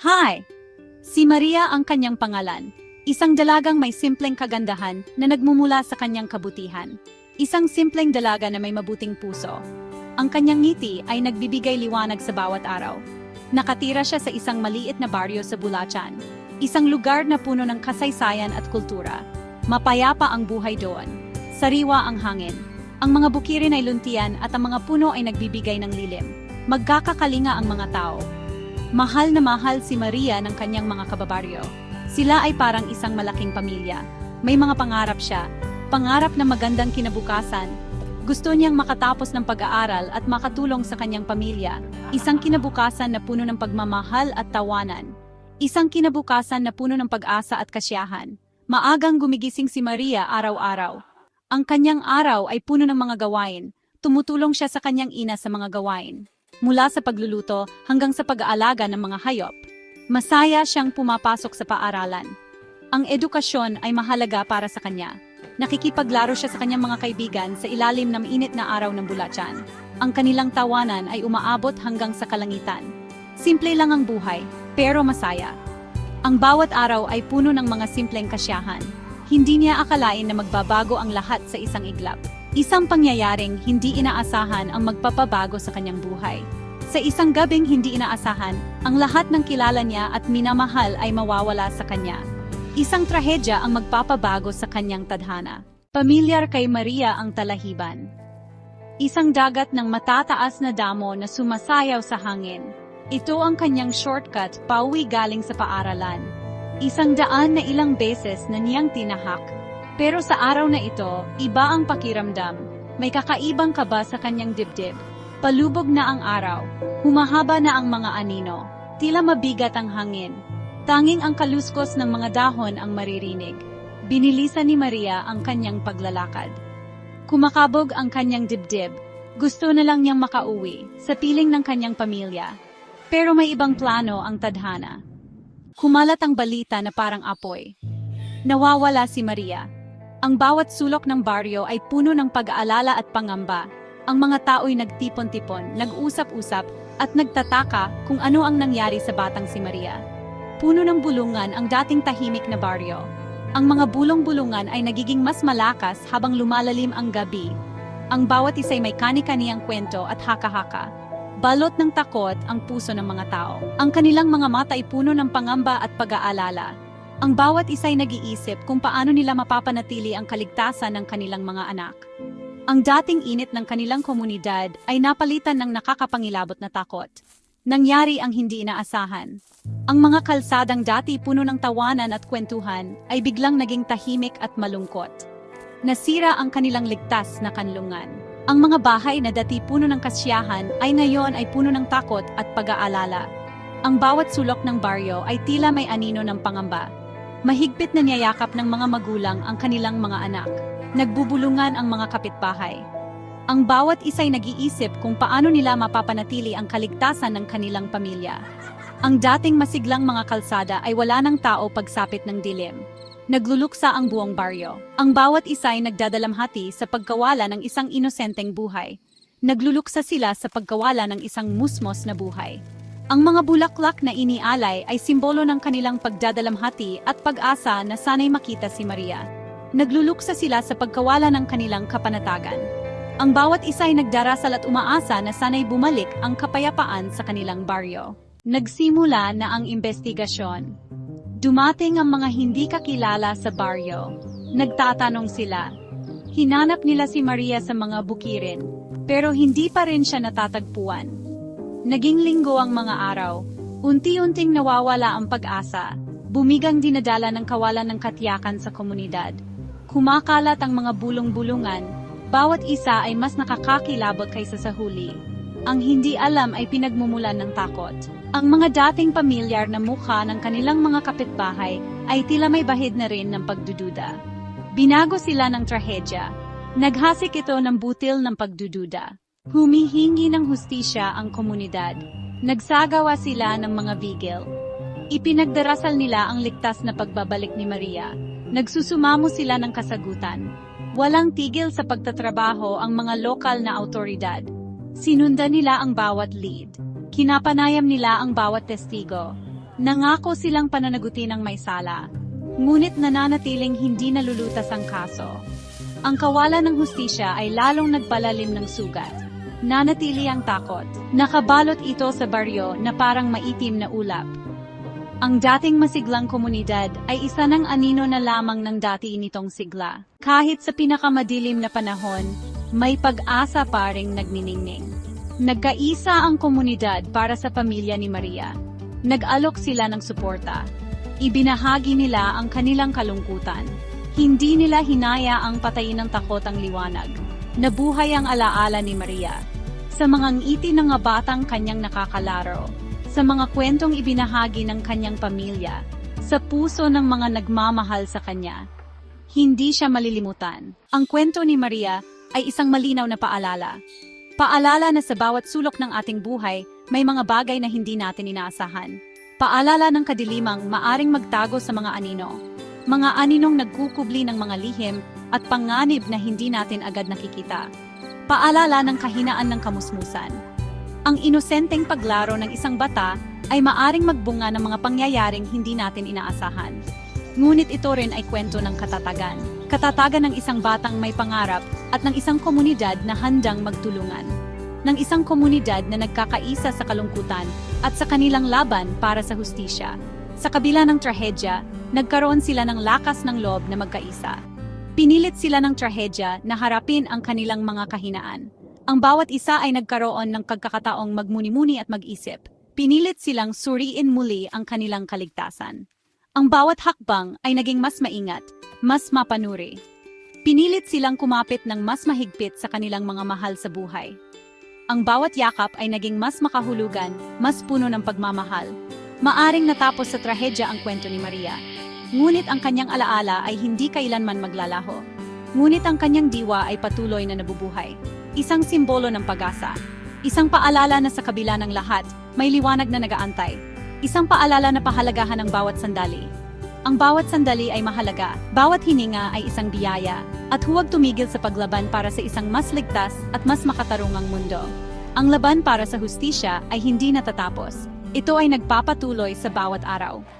Hi! Si Maria ang kanyang pangalan. Isang dalagang may simpleng kagandahan na nagmumula sa kanyang kabutihan. Isang simpleng dalaga na may mabuting puso. Ang kanyang ngiti ay nagbibigay liwanag sa bawat araw. Nakatira siya sa isang maliit na baryo sa Bulacan. Isang lugar na puno ng kasaysayan at kultura. Mapayapa ang buhay doon. Sariwa ang hangin. Ang mga bukirin ay luntian at ang mga puno ay nagbibigay ng lilim. Magkakakalinga ang mga tao. Mahal na mahal si Maria ng kanyang mga kababaryo. Sila ay parang isang malaking pamilya. May mga pangarap siya. Pangarap na magandang kinabukasan. Gusto niyang makatapos ng pag-aaral at makatulong sa kanyang pamilya. Isang kinabukasan na puno ng pagmamahal at tawanan. Isang kinabukasan na puno ng pag-asa at kasiyahan. Maagang gumigising si Maria araw-araw. Ang kanyang araw ay puno ng mga gawain. Tumutulong siya sa kanyang ina sa mga gawain. Mula sa pagluluto hanggang sa pag-aalaga ng mga hayop. Masaya siyang pumapasok sa paaralan. Ang edukasyon ay mahalaga para sa kanya. Nakikipaglaro siya sa kanyang mga kaibigan sa ilalim ng init na araw ng Bulacan. Ang kanilang tawanan ay umaabot hanggang sa kalangitan. Simple lang ang buhay, pero masaya. Ang bawat araw ay puno ng mga simpleng kasyahan. Hindi niya akalain na magbabago ang lahat sa isang iglap. Isang pangyayaring hindi inaasahan ang magpapabago sa kanyang buhay. Sa isang gabing hindi inaasahan, ang lahat ng kilala niya at minamahal ay mawawala sa kanya. Isang trahedya ang magpapabago sa kanyang tadhana. Pamilyar kay Maria ang talahiban. Isang dagat ng matataas na damo na sumasayaw sa hangin. Ito ang kanyang shortcut pauwi galing sa paaralan. Isang daan na ilang beses na niyang tinahak. Pero sa araw na ito, iba ang pakiramdam. May kakaibang kaba sa kanyang dibdib. Palubog na ang araw. Humahaba na ang mga anino. Tila mabigat ang hangin. Tanging ang kaluskos ng mga dahon ang maririnig. Binilisan ni Maria ang kanyang paglalakad. Kumakabog ang kanyang dibdib. Gusto na lang niyang makauwi sa piling ng kanyang pamilya. Pero may ibang plano ang tadhana. Kumalat ang balita na parang apoy. Nawawala si Maria. Ang bawat sulok ng baryo ay puno ng pag-aalala at pangamba. Ang mga tao'y nagtipon-tipon, nag-usap-usap, at nagtataka kung ano ang nangyari sa batang si Maria. Puno ng bulungan ang dating tahimik na baryo. Ang mga bulong-bulungan ay nagiging mas malakas habang lumalalim ang gabi. Ang bawat isa'y may kani-kaniyang kwento at haka-haka. Balot ng takot ang puso ng mga tao. Ang kanilang mga mata ay puno ng pangamba at pag-aalala. Ang bawat isa'y nag-iisip kung paano nila mapapanatili ang kaligtasan ng kanilang mga anak. Ang dating init ng kanilang komunidad ay napalitan ng nakakapangilabot na takot. Nangyari ang hindi inaasahan. Ang mga kalsadang dati puno ng tawanan at kwentuhan ay biglang naging tahimik at malungkot. Nasira ang kanilang ligtas na kanlungan. Ang mga bahay na dati puno ng kasiyahan ay ngayon ay puno ng takot at pag-aalala. Ang bawat sulok ng baryo ay tila may anino ng pangamba. Mahigpit na niyayakap ng mga magulang ang kanilang mga anak. Nagbubulungan ang mga kapitbahay. Ang bawat isa'y nag-iisip kung paano nila mapapanatili ang kaligtasan ng kanilang pamilya. Ang dating masiglang mga kalsada ay wala ng tao pagsapit ng dilim. Nagluluksa ang buong baryo. Ang bawat isa ay nagdadalamhati sa pagkawala ng isang inosenteng buhay. Nagluluksa sila sa pagkawala ng isang musmos na buhay. Ang mga bulaklak na inialay ay simbolo ng kanilang pagdadalamhati at pag-asa na sanay makita si Maria. Nagluluksa sila sa pagkawala ng kanilang kapanatagan. Ang bawat isa ay nagdarasal at umaasa na sanay bumalik ang kapayapaan sa kanilang baryo. Nagsimula na ang investigasyon. Dumating ang mga hindi kakilala sa baryo. Nagtatanong sila. Hinanap nila si Maria sa mga bukirin, pero hindi pa rin siya natatagpuan. Naging linggo ang mga araw. Unti-unting nawawala ang pag-asa. Bumigang dinadala ng kawalan ng katiyakan sa komunidad. Kumakalat ang mga bulong-bulungan. Bawat isa ay mas nakakakilabot kaysa sa huli. Ang hindi alam ay pinagmumulan ng takot. Ang mga dating pamilyar na mukha ng kanilang mga kapitbahay ay tila may bahid na rin ng pagdududa. Binago sila ng trahedya. Naghasik ito ng butil ng pagdududa. Humihingi ng hustisya ang komunidad. Nagsagawa sila ng mga vigil. Ipinagdarasal nila ang ligtas na pagbabalik ni Maria. Nagsusumamo sila ng kasagutan. Walang tigil sa pagtatrabaho ang mga lokal na autoridad. Sinundan nila ang bawat lead. Kinapanayam nila ang bawat testigo. Nangako silang pananagutin ang may sala, ngunit nananatiling hindi nalulutas ang kaso. Ang kawalan ng hustisya ay lalong nagpalalim ng sugat. Nanatili ang takot. Nakabalot ito sa baryo na parang maitim na ulap. Ang dating masiglang komunidad ay isa ng anino na lamang ng dati nitong sigla. Kahit sa pinakamadilim na panahon, may pag-asa pa ring nagniningning. Nagkaisa ang komunidad para sa pamilya ni Maria. Nag-alok sila ng suporta. Ibinahagi nila ang kanilang kalungkutan. Hindi nila hinaya ang patayin ng takot ang liwanag. Nabuhay ang alaala ni Maria. Sa mga ngiti ng mga batang kanyang nakakalaro. Sa mga kwentong ibinahagi ng kanyang pamilya. Sa puso ng mga nagmamahal sa kanya. Hindi siya malilimutan. Ang kwento ni Maria ay isang malinaw na paalala. Paalala na sa bawat sulok ng ating buhay, may mga bagay na hindi natin inaasahan. Paalala ng kadilimang maaring magtago sa mga anino. Mga aninong nagkukubli ng mga lihim at panganib na hindi natin agad nakikita. Paalala ng kahinaan ng kamusmusan. Ang inosenteng paglaro ng isang bata ay maaring magbunga ng mga pangyayaring hindi natin inaasahan. Ngunit ito rin ay kwento ng katatagan. Katatagan ng isang batang may pangarap at ng isang komunidad na handang magtulungan. Ng isang komunidad na nagkakaisa sa kalungkutan at sa kanilang laban para sa hustisya. Sa kabila ng trahedya, nagkaroon sila ng lakas ng loob na magkaisa. Pinilit sila ng trahedya na harapin ang kanilang mga kahinaan. Ang bawat isa ay nagkaroon ng pagkakataong magmuni-muni at mag-isip. Pinilit silang suriin muli ang kanilang kaligtasan. Ang bawat hakbang ay naging mas maingat, mas mapanuri. Pinilit silang kumapit ng mas mahigpit sa kanilang mga mahal sa buhay. Ang bawat yakap ay naging mas makahulugan, mas puno ng pagmamahal. Maaring natapos sa trahedya ang kwento ni Maria. Ngunit ang kanyang alaala ay hindi kailanman maglalaho. Ngunit ang kanyang diwa ay patuloy na nabubuhay. Isang simbolo ng pag-asa. Isang paalala na sa kabila ng lahat, may liwanag na nagaantay. Isang paalala na pahalagahan ng bawat sandali. Ang bawat sandali ay mahalaga, bawat hininga ay isang biyaya, at huwag tumigil sa paglaban para sa isang mas ligtas at mas makatarungang mundo. Ang laban para sa hustisya ay hindi natatapos. Ito ay nagpapatuloy sa bawat araw.